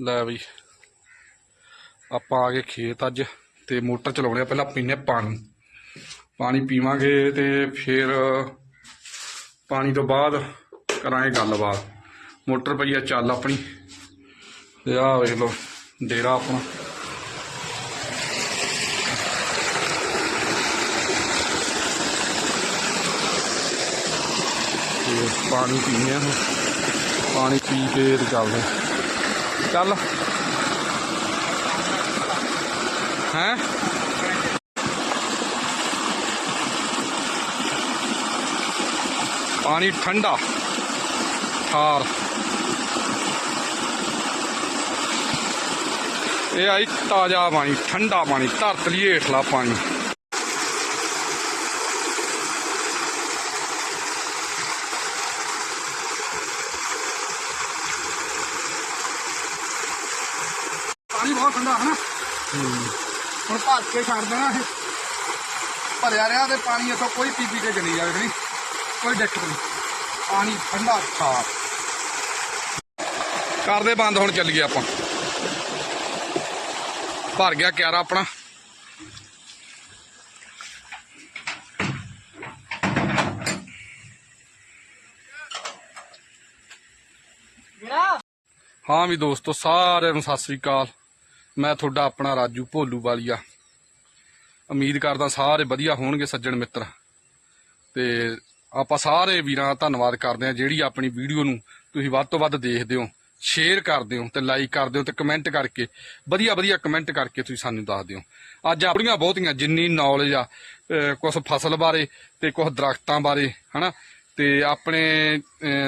ਲੈ ਬਈ ਆਪਾਂ ਆ ਗਏ ਖੇਤ ਅੱਜ ਤੇ ਮੋਟਰ ਚਲਾਉਣੇ ਆ, ਪਹਿਲਾਂ ਪੀਨੇ ਪਾਣੀ। ਪਾਣੀ ਪੀਵਾਂਗੇ ਤੇ ਫਿਰ ਪਾਣੀ ਤੋਂ ਬਾਅਦ ਕਰਾਂਗੇ ਗੱਲਬਾਤ। ਮੋਟਰ ਪਈ ਆ ਚੱਲ ਆਪਣੀ। ਤੇ ਆਹ ਵੇਖ ਲਓ, ਡੇਰਾ ਆਪਣਾ। ਪਾਣੀ ਪੀਨੇ ਆ ਪਾਣੀ ਪੀ ਕੇ ਤੇ ਚੱਲਦੇ ਚੱਲ। ਹੈਂ? ਪਾਣੀ ਠੰਡਾ। ਠਾਰ। ਇਹ ਆਈ ਤਾਜ਼ਾ ਪਾਣੀ, ਠੰਡਾ ਪਾਣੀ, ਧਰਤ ਲਈ ਹੇਠਲਾ ਪਾਣੀ। ਪਾਣੀ ਬਹੁਤ ਠੰਡਾ ਹੈ ਨਾ ਹੁਣ ਭਰ ਕੇ ਛੱਡ ਦੇਣਾ ਇਹ। ਭਰਿਆ ਰਿਹਾ ਤੇ ਪਾਣੀ ਇਥੋਂ ਕੋਈ ਪੀ ਪੀ ਕੇ ਚਲੀ ਜਾਵੇ ਨਹੀਂ। ਕੋਈ ਦਿੱਕਤ ਨਹੀਂ। ਪਾਣੀ ਠੰਡਾ ਸਾਫ਼। ਕਰਦੇ ਬੰਦ ਹੁਣ ਚੱਲ ਗਏ ਆਪਾਂ। ਭਰ ਗਿਆ ਕਿਆਰਾ ਆਪਣਾ। ਹਾਂ ਵੀ ਦੋਸਤੋ ਸਾਰਿਆਂ ਨੂੰ ਸਤਿ ਸ੍ਰੀ ਅਕਾਲ। ਮੈਂ ਤੁਹਾਡਾ ਆਪਣਾ ਰਾਜੂ ਭੋਲੂ ਵਾਲੀਆ। ਉਮੀਦ ਕਰਦਾ ਸਾਰੇ ਵਧੀਆ ਹੋਣਗੇ ਸੱਜਣ ਮਿੱਤਰ। ਤੇ ਆਪਾਂ ਸਾਰੇ ਵੀਰਾਂ ਦਾ ਧੰਨਵਾਦ ਕਰਦੇ ਹਾਂ ਜਿਹੜੀ ਆਪਣੀ ਵੀਡੀਓ ਨੂੰ ਤੁਸੀਂ ਵੱਧ ਤੋਂ ਵੱਧ ਦੇਖਦੇ ਹੋ ਸ਼ੇਅਰ ਕਰਦੇ ਹੋ ਤੇ ਲਾਈਕ ਕਰਦੇ ਹੋ ਤੇ ਕਮੈਂਟ ਕਰਕੇ, ਵਧੀਆ ਵਧੀਆ ਕਮੈਂਟ ਕਰਕੇ ਤੁਸੀਂ ਸਾਨੂੰ ਦੱਸਦੇ ਹੋ। ਅੱਜ ਆਪਣੀਆਂ ਬਹੁਤੀਆਂ ਜਿੰਨੀ ਨੌਲੇਜ ਆ ਕੁਝ ਫਸਲ ਬਾਰੇ ਤੇ ਕੁਝ ਦਰਖਤਾਂ ਬਾਰੇ, ਹਨਾ? ਤੇ ਆਪਣੇ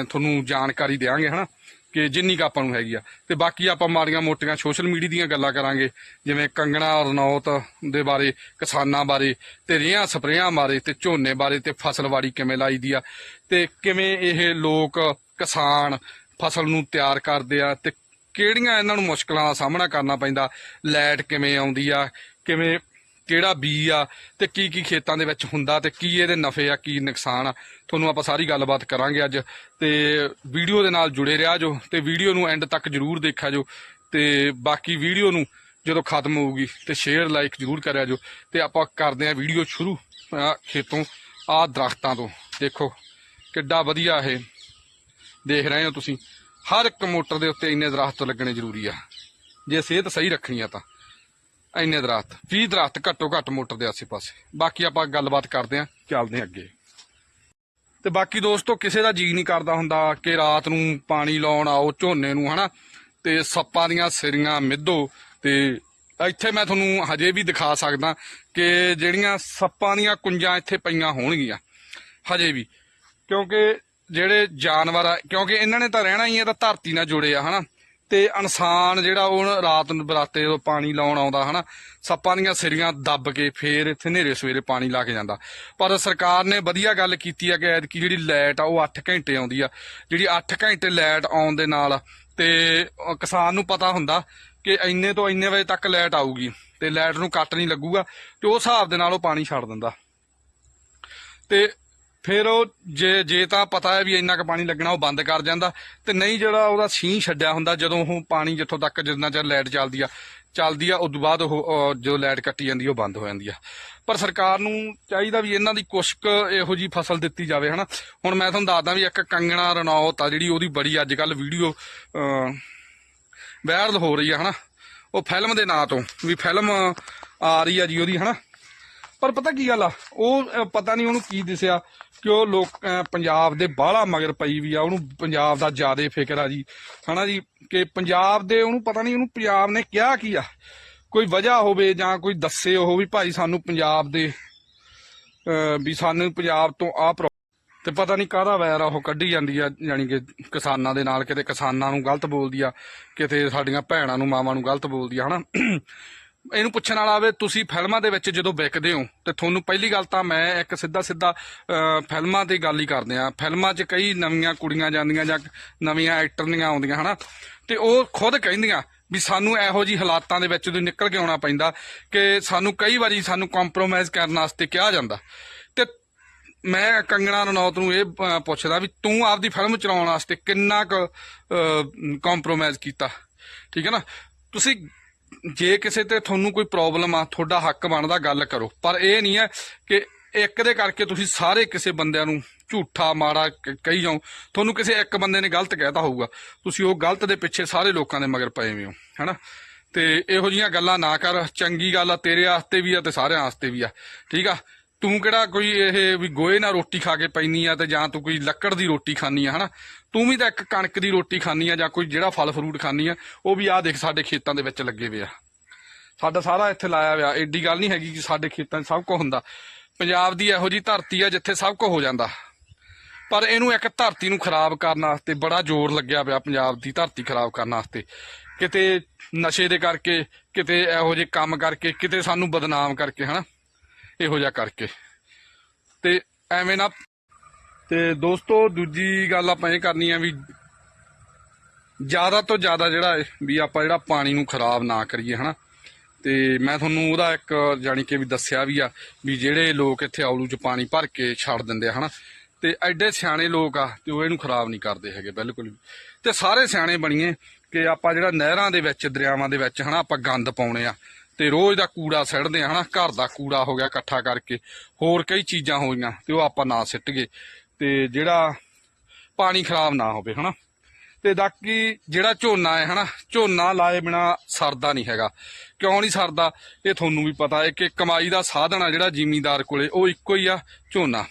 ਤੁਹਾਨੂੰ ਜਾਣਕਾਰੀ ਦੇਵਾਂਗੇ ਹਨਾ? ਕਿ ਜਿੰਨੀ ਕੁ ਆਪਾਂ ਨੂੰ ਹੈਗੀ ਆ। ਤੇ ਬਾਕੀ ਆਪਾਂ ਮਾੜੀਆਂ ਮੋਟੀਆਂ ਸੋਸ਼ਲ ਮੀਡੀਆ ਦੀਆਂ ਗੱਲਾਂ ਕਰਾਂਗੇ, ਜਿਵੇਂ ਕੰਗਣਾ ਰਣੌਤ ਦੇ ਬਾਰੇ, ਕਿਸਾਨਾਂ ਬਾਰੇ, ਤੇ ਰੇਹਾਂ ਸਪਰੇਆਂ ਬਾਰੇ, ਤੇ ਝੋਨੇ ਬਾਰੇ, ਤੇ ਫਸਲਵਾੜੀ ਕਿਵੇਂ ਲਾਈਦੀ ਆ, ਤੇ ਕਿਵੇਂ ਇਹ ਲੋਕ ਕਿਸਾਨ ਫਸਲ ਨੂੰ ਤਿਆਰ ਕਰਦੇ ਆ, ਤੇ ਕਿਹੜੀਆਂ ਇਹਨਾਂ ਨੂੰ ਮੁਸ਼ਕਲਾਂ ਦਾ ਸਾਹਮਣਾ ਕਰਨਾ ਪੈਂਦਾ ਲਾਈਟ ਕਿਵੇਂ ਆਉਂਦੀ ਆ, ਕਿਵੇਂ ਕਿਹੜਾ ਬੀ ਆ ਤੇ ਕੀ ਕੀ ਖੇਤਾਂ ਦੇ ਵਿੱਚ ਹੁੰਦਾ ਤੇ ਕੀ ਇਹਦੇ ਨਫੇ ਆ, ਕੀ ਨੁਕਸਾਨ ਆ, ਤੁਹਾਨੂੰ ਆਪਾਂ ਸਾਰੀ ਗੱਲਬਾਤ ਕਰਾਂਗੇ ਅੱਜ। ਤੇ ਵੀਡੀਓ ਦੇ ਨਾਲ ਜੁੜੇ ਰਿਹਾ ਜੋ ਤੇ ਵੀਡੀਓ ਨੂੰ ਐਂਡ ਤੱਕ ਜਰੂਰ ਦੇਖਿਆ ਜੋ। ਤੇ ਬਾਕੀ ਵੀਡੀਓ ਨੂੰ ਜਦੋਂ ਖਤਮ ਹੋਊਗੀ ਤੇ ਸ਼ੇਅਰ ਲਾਈਕ ਜਰੂਰ ਕਰਿਆ ਜੋ। ਤੇ ਆਪਾਂ ਕਰਦੇ ਆ ਵੀਡੀਓ ਸ਼ੁਰੂ ਆਹ ਖੇਤੋਂ, ਆ ਦਰਖਤਾਂ ਤੋਂ। ਦੇਖੋ, ਕਿੱਡਾ ਵਧੀਆ ਇਹ। ਦੇਖ ਰਹੇ ਹੋ ਤੁਸੀਂ, ਹਰ ਇੱਕ ਮੋਟਰ ਦੇ ਉੱਤੇ ਇੰਨੇ ਦਰਖਤ ਲੱਗਣੇ ਜ਼ਰੂਰੀ ਆ। ਜੇ ਸਿਹਤ ਸਹੀ ਰੱਖਣੀ ਆ ਤਾਂ। ਇੰਨੇ ਦਰਖਤ 20 ਦਰਖਤ ਘੱਟੋ ਘੱਟ ਮੋਟਰ ਦੇ ਆਸੇ-ਪਾਸੇ। ਬਾਕੀ ਆਪਾਂ ਗੱਲਬਾਤ ਕਰਦੇ ਆਂ, ਚੱਲਦੇ ਆਂ ਅੱਗੇ। ਤੇ ਬਾਕੀ ਦੋਸਤੋ, ਕਿਸੇ ਦਾ ਜੀ ਨਹੀਂ ਕਰਦਾ ਹੁੰਦਾ ਕਿ ਰਾਤ ਨੂੰ ਪਾਣੀ ਲਾਉਣ ਆਓ, ਝੋਨੇ ਨੂੰ, ਹਨਾ? ਤੇ ਸੱਪਾਂ ਦੀਆਂ ਸਿਰੀਆਂ ਮਿੱਧੋ। ਤੇ ਇੱਥੇ ਮੈਂ ਤੁਹਾਨੂੰ ਹਜੇ ਵੀ ਦਿਖਾ ਸਕਦਾ ਕਿ ਜਿਹੜੀਆਂ ਸੱਪਾਂ ਦੀਆਂ ਕੁੰਜਾਂ ਇੱਥੇ ਪਈਆਂ ਹੋਣਗੀਆਂ। ਹਜੇ ਵੀ। ਕਿਉਂਕਿ ਜਿਹੜੇ ਜਾਨਵਰ ਆ, ਕਿਉਂਕਿ ਇਹਨਾਂ ਨੇ ਤਾਂ ਰਹਿਣਾ ਹੀ ਹੈ ਤਾਂ ਧਰਤੀ ਨਾਲ ਜੁੜੇ ਆ, ਹਨਾ? ਤੇ ਇਨਸਾਨ ਜਿਹੜਾ ਉਹ ਰਾਤ ਨੂੰ ਬਰਾਤੇ ਜਦੋਂ ਪਾਣੀ ਲਾਉਣ ਆਉਂਦਾ ਹਨਾ, ਸੱਪਾਂ ਦੀਆਂ ਸਿਰੀਆਂ ਦੱਬ ਕੇ ਫੇਰ ਇੱਥੇ ਹਨੇਰੇ ਸਵੇਰੇ ਪਾਣੀ ਲਾ ਕੇ ਜਾਂਦਾ। ਪਰ ਸਰਕਾਰ ਨੇ ਵਧੀਆ ਗੱਲ ਕੀਤੀ ਆ ਕਿ ਐਤਕੀ ਜਿਹੜੀ ਲਾਈਟ ਆ ਉਹ 8 ਘੰਟੇ ਆਉਂਦੀ ਆ। ਜਿਹੜੀ 8 ਘੰਟੇ ਲਾਈਟ ਆਉਣ ਦੇ ਨਾਲ ਤੇ ਕਿਸਾਨ ਨੂੰ ਪਤਾ ਹੁੰਦਾ ਕਿ ਇੰਨੇ ਤੋਂ ਇੰਨੇ ਵਜੇ ਤੱਕ ਲਾਈਟ ਆਊਗੀ ਤੇ ਲਾਈਟ ਨੂੰ ਕੱਟ ਨਹੀਂ ਲੱਗੂਗਾ ਤੇ ਉਸ ਹਿਸਾਬ ਦੇ ਨਾਲ ਉਹ ਪਾਣੀ ਛੱਡ ਦਿੰਦਾ। ਤੇ ਫਿਰ ਉਹ ਜੇ ਜੇ ਤਾਂ ਪਤਾ ਹੈ ਵੀ ਇੰਨਾ ਕੁ ਪਾਣੀ ਲੱਗਣਾ ਉਹ ਬੰਦ ਕਰ ਜਾਂਦਾ। ਤੇ ਨਹੀਂ ਜਿਹੜਾ ਉਹਦਾ ਸੀਂ ਛੱਡਿਆ ਹੁੰਦਾ ਜਦੋਂ ਉਹ ਪਾਣੀ ਜਿੱਥੋਂ ਤੱਕ ਜਿੰਨਾ ਚਿਰ ਲਾਈਟ ਚੱਲਦੀ ਆ ਚੱਲਦੀ ਆ ਉਦੋਂ ਬਾਅਦ ਉਹ ਅਹ, ਲਾਈਟ ਕੱਟੀ ਜਾਂਦੀ ਉਹ ਬੰਦ ਹੋ ਜਾਂਦੀ ਆ। ਪਰ ਸਰਕਾਰ ਨੂੰ ਚਾਹੀਦਾ ਵੀ ਇਹਨਾਂ ਦੀ ਕੁਸ਼ਕ ਇਹੋ ਜੀ ਫਸਲ ਦਿੱਤੀ ਜਾਵੇ ਹਨਾ? ਹੁਣ ਮੈਂ ਤੁਹਾਨੂੰ ਦੱਸਦਾ ਵੀ ਇੱਕ ਕੰਗਣਾ ਰਣੌਤ ਆ ਜਿਹੜੀ ਉਹਦੀ ਬੜੀ ਅੱਜ ਕੱਲ ਵੀਡੀਓ ਵਾਇਰਲ ਹੋ ਰਹੀ ਆ ਹਨਾ? ਉਹ ਫਿਲਮ ਦੇ ਨਾਂ ਤੋਂ ਵੀ ਫਿਲਮ ਆ ਰਹੀ ਆ ਜੀ ਉਹਦੀ ਹਨਾ? ਪਰ ਪਤਾ ਕੀ ਗੱਲ ਆ? ਉਹ ਪਤਾ ਨਹੀਂ ਉਹਨੂੰ ਕੀ ਦਿਸਿਆ। ਕਿ ਉਹ ਲੋਕ ਪੰਜਾਬ ਦੇ ਬਾਹਲਾ ਮਗਰ ਪਈ ਵੀ ਆ, ਉਹਨੂੰ ਪੰਜਾਬ ਦਾ ਜ਼ਿਆਦਾ ਫਿਕਰ ਆ ਜੀ। ਹਨਾ ਜੀ? ਕਿ ਪੰਜਾਬ ਦੇ ਉਹਨੂੰ ਪਤਾ ਨਹੀਂ, ਉਹਨੂੰ ਪੰਜਾਬ ਨੇ ਕਿਹਾ ਕੀ ਆ? ਕੋਈ ਵਜ੍ਹਾ ਹੋਵੇ ਜਾਂ ਕੋਈ ਦੱਸੇ ਉਹ ਵੀ ਭਾਈ ਸਾਨੂੰ ਪੰਜਾਬ ਦੇ ਵੀ ਸਾਨੂੰ ਪੰਜਾਬ ਤੋਂ ਆ ਤੇ ਪਤਾ ਨਹੀਂ ਕਾਹਦਾ ਵੈਰ ਆ ਉਹ ਕੱਢੀ ਜਾਂਦੀ ਆ ਯਾਨੀ ਕਿ ਕਿਸਾਨਾਂ ਦੇ ਨਾਲ ਕਿਤੇ ਕਿਸਾਨਾਂ ਨੂੰ ਗਲਤ ਬੋਲਦੀ ਆ, ਕਿਤੇ ਸਾਡੀਆਂ ਭੈਣਾਂ ਨੂੰ ਮਾਵਾਂ ਨੂੰ ਗਲਤ ਬੋਲਦੀ ਆ, ਹਨਾ? ਇਹਨੂੰ ਪੁੱਛਣ ਵਾਲਾ ਆਵੇ, ਤੁਸੀਂ ਫਿਲਮਾਂ ਦੇ ਵਿੱਚ ਜਦੋਂ ਵਿਕਦੇ ਹੋ, ਤੇ ਤੁਹਾਨੂੰ ਪਹਿਲੀ ਗੱਲ ਤਾਂ ਮੈਂ ਇੱਕ ਸਿੱਧਾ ਸਿੱਧਾ ਫਿਲਮਾਂ ਦੀ ਗੱਲ ਹੀ ਕਰਦੇ ਆ ਫਿਲਮਾਂ 'ਚ ਕਈ ਨਵੀਆਂ ਕੁੜੀਆਂ ਜਾਂਦੀਆਂ ਜਾਂ ਨਵੀਆਂ ਐਕਟਰਨੀਆਂ ਆਉਂਦੀਆਂ, ਹਨਾ? ਤੇ ਉਹ ਖੁਦ ਕਹਿੰਦੀਆਂ ਵੀ ਸਾਨੂੰ ਇਹੋ ਜੀ ਹਾਲਾਤਾਂ ਦੇ ਵਿੱਚ ਤੋਂ ਨਿਕਲ ਕੇ ਆਉਣਾ ਪੈਂਦਾ ਕਿ ਸਾਨੂੰ ਕਈ ਵਾਰੀ ਸਾਨੂੰ ਕੰਪਰੋਮਾਈਜ਼ ਕਰਨ ਵਾਸਤੇ ਕਿਹਾ ਜਾਂਦਾ। ਤੇ ਮੈਂ ਕੰਗਣਾ ਰਣੌਤ ਨੂੰ ਇਹ ਪੁੱਛਦਾ ਵੀ ਤੂੰ ਆਪਦੀ ਫਿਲਮ ਚਲਾਉਣ ਵਾਸਤੇ ਕਿੰਨਾ ਕੁ ਕੰਪਰੋਮਾਈਜ਼ ਕੀਤਾ? ਠੀਕ ਹੈ ਨਾ? ਤੁਸੀਂ ਜੇ ਕਿਸੇ ਤੇ ਤੁਹਾਨੂੰ ਕੋਈ ਪ੍ਰੋਬਲਮ ਆ, ਤੁਹਾਡਾ ਹੱਕ ਬਣਦਾ ਗੱਲ ਕਰੋ। ਪਰ ਇਹ ਨਹੀਂ ਹੈ ਕਿ ਇੱਕ ਦੇ ਕਰਕੇ ਤੁਸੀਂ ਸਾਰੇ ਕਿਸੇ ਬੰਦਿਆਂ ਨੂੰ ਝੂਠਾ ਮਾੜਾ ਕਹੀ ਜਾਓ। ਤੁਹਾਨੂੰ ਕਿਸੇ ਇੱਕ ਬੰਦੇ ਨੇ ਗਲਤ ਕਹਿਤਾ ਹੋਊਗਾ। ਤੁਸੀਂ ਉਹ ਗਲਤ ਦੇ ਪਿੱਛੇ ਸਾਰੇ ਲੋਕਾਂ ਦੇ ਮਗਰ ਪਏ ਹੋਏ ਹੋ, ਹੈਨਾ? ਤੇ ਇਹੋ ਜੀਆਂ ਗੱਲਾਂ ਨਾ ਕਰ। ਚੰਗੀ ਗੱਲ ਆ ਤੇਰੇ ਵਾਸਤੇ ਵੀ ਆ ਤੇ ਸਾਰਿਆਂ ਵਾਸਤੇ ਵੀ ਆ। ਠੀਕ ਆ? ਤੂੰ ਕਿਹੜਾ ਕੋਈ ਇਹ ਵੀ ਗੋਏ ਨਾਲ ਰੋਟੀ ਖਾ ਕੇ ਪੈਣੀ ਆ ਤੇ ਜਾਂ ਤੂੰ ਕੋਈ ਲੱਕੜ ਦੀ ਰੋਟੀ ਖਾਣੀ ਆ, ਹਨਾ? ਤੂੰ ਵੀ ਤਾਂ ਇੱਕ ਕਣਕ ਦੀ ਰੋਟੀ ਖਾਣੀ ਆ ਜਾਂ ਕੋਈ ਜਿਹੜਾ ਫਲ ਫਰੂਟ ਖਾਣੀ ਆ, ਉਹ ਵੀ ਆਹ ਦੇਖ ਸਾਡੇ ਖੇਤਾਂ ਦੇ ਵਿੱਚ ਲੱਗੇ ਹੋਏ ਆ। ਸਾਡਾ ਸਾਰਾ ਇੱਥੇ ਲਾਇਆ ਹੋਇਆ ਐਡੀ ਗੱਲ ਨਹੀਂ ਹੈਗੀ ਕਿ ਸਾਡੇ ਖੇਤਾਂ 'ਚ ਸਭ ਕੁਝ ਹੁੰਦਾ। ਪੰਜਾਬ ਦੀ ਇਹੋ ਜੀ ਧਰਤੀ ਆ ਜਿੱਥੇ ਸਭ ਕੁਝ ਹੋ ਜਾਂਦਾ। ਪਰ ਇਹਨੂੰ ਇੱਕ ਧਰਤੀ ਨੂੰ ਖਰਾਬ ਕਰਨ ਵਾਸਤੇ ਬੜਾ ਜ਼ੋਰ ਲੱਗਿਆ ਪਿਆ ਪੰਜਾਬ ਦੀ ਧਰਤੀ ਖਰਾਬ ਕਰਨ ਵਾਸਤੇ। ਕਿਤੇ ਨਸ਼ੇ ਦੇ ਕਰਕੇ, ਕਿਤੇ ਇਹੋ ਜਿਹੇ ਕੰਮ ਕਰਕੇ, ਕਿਤੇ ਸਾਨੂੰ ਬਦਨਾਮ ਕਰਕੇ, ਹਨਾ? ਇਹੋ ਜਿਹਾ ਕਰਕੇ। ਤੇ ਐਵੇਂ ਨਾ ਤੇ ਦੋਸਤੋ, ਦੂਜੀ ਗੱਲ ਆਪਾਂ ਇਹ ਕਰਨੀ ਆ ਵੀ ਜ਼ਿਆਦਾ ਤੋਂ ਜ਼ਿਆਦਾ ਜਿਹੜਾ ਵੀ ਆਪਾਂ ਜਿਹੜਾ ਪਾਣੀ ਨੂੰ ਖਰਾਬ ਨਾ ਕਰੀਏ, ਹਨਾ। ਤੇ ਮੈਂ ਤੁਹਾਨੂੰ ਉਹਦਾ ਇੱਕ ਜਾਣੀ ਕਿ ਵੀ ਦੱਸਿਆ ਵੀ ਆ ਵੀ ਜਿਹੜੇ ਲੋਕ ਇੱਥੇ ਔਲੂ 'ਚ ਪਾਣੀ ਭਰ ਕੇ ਛੱਡ ਦਿੰਦੇ ਆ, ਹਨਾ। ਤੇ ਐਡੇ ਸਿਆਣੇ ਲੋਕ ਆ ਤੇ ਉਹ ਇਹਨੂੰ ਖਰਾਬ ਨਹੀਂ ਕਰਦੇ ਹੈਗੇ, ਬਿਲਕੁਲ ਤੇ ਸਾਰੇ ਸਿਆਣੇ ਬਣੀਏ ਕਿ ਆਪਾਂ ਜਿਹੜਾ ਨਹਿਰਾਂ ਦੇ ਵਿੱਚ, ਦਰਿਆਵਾਂ ਦੇ ਵਿੱਚ, ਹਨਾ, ਆਪਾਂ ਗੰਦ ਪਾਉਣੇ ਆ। ਤੇ ਰੋਜ਼ ਦਾ ਕੂੜਾ ਸਿੱਟਦੇ ਆ, ਹਨਾ? ਘਰ ਦਾ ਕੂੜਾ ਹੋ ਗਿਆ ਇਕੱਠਾ ਕਰਕੇ। ਹੋਰ ਕਈ ਚੀਜ਼ਾਂ ਹੋਈਆਂ ਤੇ ਉਹ ਆਪਾਂ ਨਾ ਸਿੱਟ ਗਏ ਤੇ ਜਿਹੜਾ ਪਾਣੀ ਖਰਾਬ ਨਾ ਹੋਵੇ, ਹਨਾ? ਤੇ ਬਾਕੀ ਜਿਹੜਾ ਝੋਨਾ ਹੈ, ਹਨਾ? ਝੋਨਾ ਲਾਏ ਬਿਨਾ ਸਰਦਾ ਨਹੀਂ ਹੈਗਾ। ਕਿਉਂ ਨਹੀਂ ਸਰਦਾ? ਇਹ ਤੁਹਾਨੂੰ ਵੀ ਪਤਾ ਹੈ ਕਿ ਕਮਾਈ ਦਾ ਸਾਧਨ ਆ ਜਿਹੜਾ ਜ਼ਿਮੀਂਦਾਰ ਕੋਲੇ, ਉਹ ਇੱਕੋ ਹੀ ਆ ਝੋਨਾ।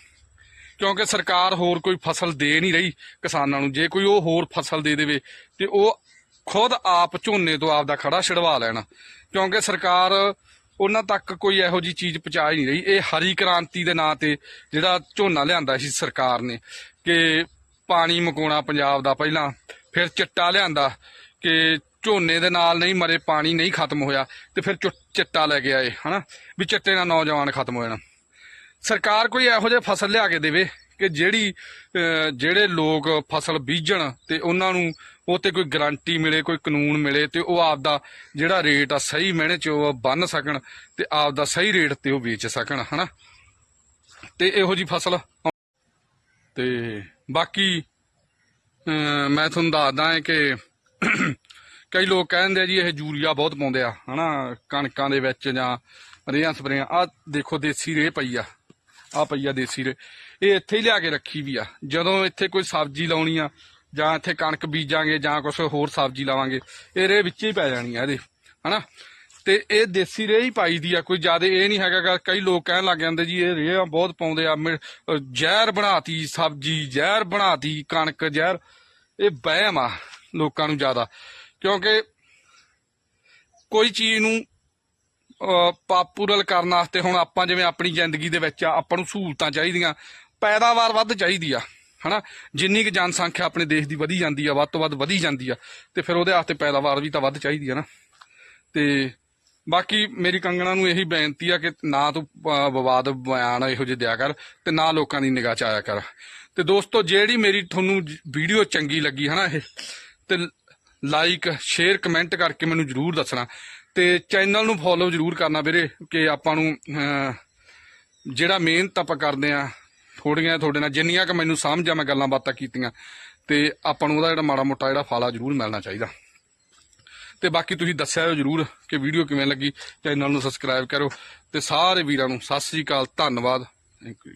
ਕਿਉਂਕਿ ਸਰਕਾਰ ਹੋਰ ਕੋਈ ਫਸਲ ਦੇ ਨਹੀਂ ਰਹੀ ਕਿਸਾਨਾਂ ਨੂੰ। ਜੇ ਕੋਈ ਉਹ ਹੋਰ ਫਸਲ ਦੇ ਦੇਵੇ ਤੇ ਉਹ ਖੁਦ ਆਪ ਝੋਨੇ ਤੋਂ ਆਪ ਦਾ ਖੜਾ ਛਡਵਾ ਲੈਣ, ਕਿਉਂਕਿ ਸਰਕਾਰ ਉਹਨਾਂ ਤੱਕ ਕੋਈ ਇਹੋ ਜੀ ਚੀਜ਼ ਪਹੁੰਚਾ ਹੀ ਨਹੀਂ ਰਹੀ। ਇਹ ਹਰੀ ਕ੍ਰਾਂਤੀ ਦੇ ਨਾਂ ਤੇ ਜਿਹੜਾ ਝੋਨਾ ਲਿਆਂਦਾ ਸੀ ਸਰਕਾਰ ਨੇ ਕਿ ਪਾਣੀ ਮਕਾਉਣਾ ਪੰਜਾਬ ਦਾ ਪਹਿਲਾਂ, ਫਿਰ ਚਿੱਟਾ ਲਿਆਂਦਾ ਕਿ ਝੋਨੇ ਦੇ ਨਾਲ ਨਹੀਂ ਮਰੇ, ਪਾਣੀ ਨਹੀਂ ਖਤਮ ਹੋਇਆ ਤੇ ਫਿਰ ਚੁ- ਚਿੱਟਾ ਲੈ ਕੇ ਆਏ, ਹਨਾ? ਵੀ ਚਿੱਟੇ ਨਾਲ ਨੌਜਵਾਨ ਖਤਮ ਹੋ ਜਾਣਾ। ਸਰਕਾਰ ਕੋਈ ਇਹੋ ਜਿਹੇ ਫਸਲ ਲਿਆ ਕੇ ਦੇਵੇ ਕਿ ਜਿਹੜੀ ਜਿਹੜੇ ਲੋਕ ਫਸਲ ਬੀਜਣ ਤੇ ਉਹਨਾਂ ਨੂੰ ਉਹ ਤੇ ਕੋਈ ਗਾਰੰਟੀ ਮਿਲੇ, ਕੋਈ ਕਾਨੂੰਨ ਮਿਲੇ ਤੇ ਉਹ ਆਪਦਾ ਜਿਹੜਾ ਰੇਟ ਆ ਸਹੀ ਮਹੀਨੇ ਚ ਉਹ ਬੰਨ ਸਕਣ ਤੇ ਆਪਦਾ ਸਹੀ ਰੇਟ ਤੇ ਉਹ ਵੇਚ ਸਕਣ, ਹਨਾ? ਤੇ ਇਹੋ ਜੀ ਫਸਲ ਤੇ ਬਾਕੀ ਮੈਂ ਤੁਹਾਨੂੰ ਦੱਸਦਾ ਹਾਂ ਕਿ ਕਈ ਲੋਕ ਕਹਿੰਦੇ ਆ ਜੀ ਇਹ ਯੂਰੀਆ ਬਹੁਤ ਪਾਉਂਦੇ ਆ, ਹਨਾ? ਕਣਕਾਂ ਦੇ ਵਿੱਚ ਜਾਂ ਰੇਹਾਂ ਸਪਰੇਆਂ ਆ ਦੇਖੋ ਦੇਸੀ ਰੇਹ ਪਈ ਆ। ਆ ਪਈ ਆ ਦੇਸੀ ਰੇ। ਇਹ ਇੱਥੇ ਹੀ ਲਿਆ ਕੇ ਰੱਖੀ ਵੀ ਆ। ਜਦੋਂ ਇੱਥੇ ਕੋਈ ਸਬਜ਼ੀ ਲਾਉਣੀ ਆ, ਜਾਂ ਇੱਥੇ ਕਣਕ ਬੀਜਾਂਗੇ, ਜਾਂ ਕੁਝ ਹੋਰ ਸਬਜ਼ੀ ਲਾਵਾਂਗੇ, ਇਹ ਰੇ ਵਿੱਚ ਹੀ ਪੈ ਜਾਣੀ ਆ ਇਹਦੇ, ਹਨਾ? ਤੇ ਇਹ ਦੇਸੀ ਰੇ ਹੀ ਪਾਈ ਦੀ ਆ। ਕੋਈ ਜ਼ਿਆਦਾ ਇਹ ਨਹੀਂ ਹੈਗਾ ਕਈ ਲੋਕ ਕਹਿਣ ਲੱਗ ਜਾਂਦੇ ਜੀ, ਇਹ ਰੇਹਾਂ ਬਹੁਤ ਪਾਉਂਦੇ ਆ। ਮਿ- ਅਹ ਜ਼ਹਿਰ ਬਣਾਤੀ ਸਬਜ਼ੀ, ਜ਼ਹਿਰ ਬਣਾਤੀ ਕਣਕ, ਜ਼ਹਿਰ। ਇਹ ਵਹਿਮ ਆ ਲੋਕਾਂ ਨੂੰ ਜ਼ਿਆਦਾ। ਕਿਉਂਕਿ ਕੋਈ ਚੀਜ਼ ਨੂੰ ਪਾਪੂਰਲ ਕਰਨ ਵਾਸਤੇ ਹੁਣ ਆਪਾਂ ਜਿਵੇਂ ਆਪਣੀ ਜ਼ਿੰਦਗੀ ਦੇ ਵਿੱਚ ਆਪਾਂ ਨੂੰ ਸਹੂਲਤਾਂ ਚਾਹੀਦੀਆਂ, ਪੈਦਾਵਾਰ ਵੱਧ ਚਾਹੀਦੀ ਆ, ਹਨਾ? ਜਿੰਨੀ ਕਿ ਜਨਸੰਖਿਆ ਆਪਣੇ ਦੇਸ਼ ਦੀ ਵਧੀ ਜਾਂਦੀ ਆ, ਵੱਧ ਤੋਂ ਵੱਧ ਵਧੀ ਜਾਂਦੀ ਆ, ਤੇ ਫਿਰ ਉਹਦੇ ਵਾਸਤੇ ਪੈਦਾਵਾਰ ਵੀ ਤਾਂ ਵੱਧ ਚਾਹੀਦੀ ਆ ਨਾ। ਤੇ ਬਾਕੀ ਮੇਰੀ ਕੰਗਣਾ ਨੂੰ ਇਹੀ ਬੇਨਤੀ ਆ ਕਿ ਨਾ ਤੂੰ ਵਿਵਾਦ ਬਿਆਨ ਇਹੋ ਜਿਹੇ ਦਿਆ ਕਰ ਤੇ ਨਾ ਲੋਕਾਂ ਦੀ ਨਿਗਾਹ ਚ ਆਇਆ ਕਰ। ਤੇ ਦੋਸਤੋ, ਜਿਹੜੀ ਮੇਰੀ ਤੁਹਾਨੂੰ ਵੀਡੀਓ ਚੰਗੀ ਲੱਗੀ, ਹਨਾ ਇਹ, ਤੇ ਲਾਈਕ ਸ਼ੇਅਰ ਕਮੈਂਟ ਕਰਕੇ ਮੈਨੂੰ ਜਰੂਰ ਦੱਸਣਾ। ਤੇ ਚੈਨਲ ਨੂੰ ਫੋਲੋ ਜਰੂਰ ਕਰਨਾ ਵੀਰੇ, ਕਿ ਆਪਾਂ ਨੂੰ ਜਿਹੜਾ ਮਿਹਨਤ ਆਪਾਂ ਕਰਦੇ ਆ ਥੋੜੀਆਂ ਤੁਹਾਡੇ ਨਾਲ, ਜਿੰਨੀਆਂ ਕਿ ਮੈਨੂੰ ਸਮਝ ਆ, ਮੈਂ ਗੱਲਾਂ ਬਾਤਾਂ ਕੀਤੀਆਂ, ਤੇ ਆਪਾਂ ਨੂੰ ਉਹਦਾ ਜਿਹੜਾ ਮਾੜਾ ਮੋਟਾ ਜਿਹੜਾ ਫਾਲਾ ਜਰੂਰ ਮਿਲਣਾ ਚਾਹੀਦਾ। ਤੇ ਬਾਕੀ ਤੁਸੀਂ ਦੱਸਿਆ ਜਰੂਰ ਕਿ ਵੀਡੀਓ ਕਿਵੇਂ ਲੱਗੀ, ਚੈਨਲ ਨੂੰ ਸਬਸਕ੍ਰਾਈਬ ਕਰੋ ਤੇ ਸਾਰੇ ਵੀਰਾਂ ਨੂੰ ਸਤਿ ਸ੍ਰੀ ਅਕਾਲ, ਧੰਨਵਾਦ ਥੈਂਕ ਯੂ